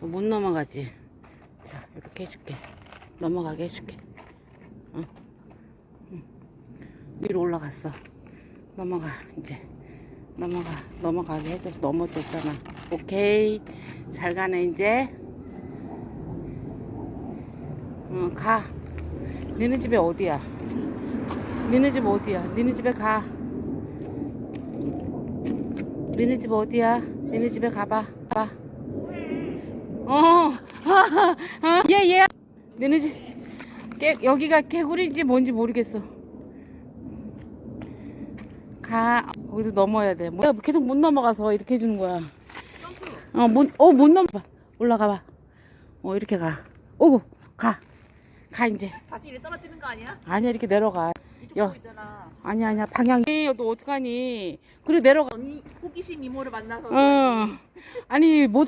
못 넘어가지. 자, 이렇게 해줄게. 넘어가게 해줄게. 응. 응. 위로 올라갔어. 넘어가, 이제. 넘어가, 넘어가게 해줘. 넘어졌잖아. 오케이. 잘 가네, 이제. 응, 가. 니네 집에 어디야? 니네 집 어디야? 니네 집에 가. 니네 집 어디야? 니네 집에 가봐. 봐. 어, 얘, 얘. 너네 집, 깨, 여기가 개구리인지 뭔지 모르겠어. 가, 거기도 넘어야 돼. 뭐, 계속 못 넘어가서 이렇게 해주는 거야. 어, 못, 어, 못 넘어가. 올라가 봐. 어, 이렇게 가. 오고, 가. 가, 이제. 다시 이리 떨어지는 거 아니야? 아니야, 이렇게 내려가. 야. 아니야, 아니야. 방향이. 너 어떡하니. 그리고 내려가. 언니 호기심 이모를 만나서 어. 아니, 못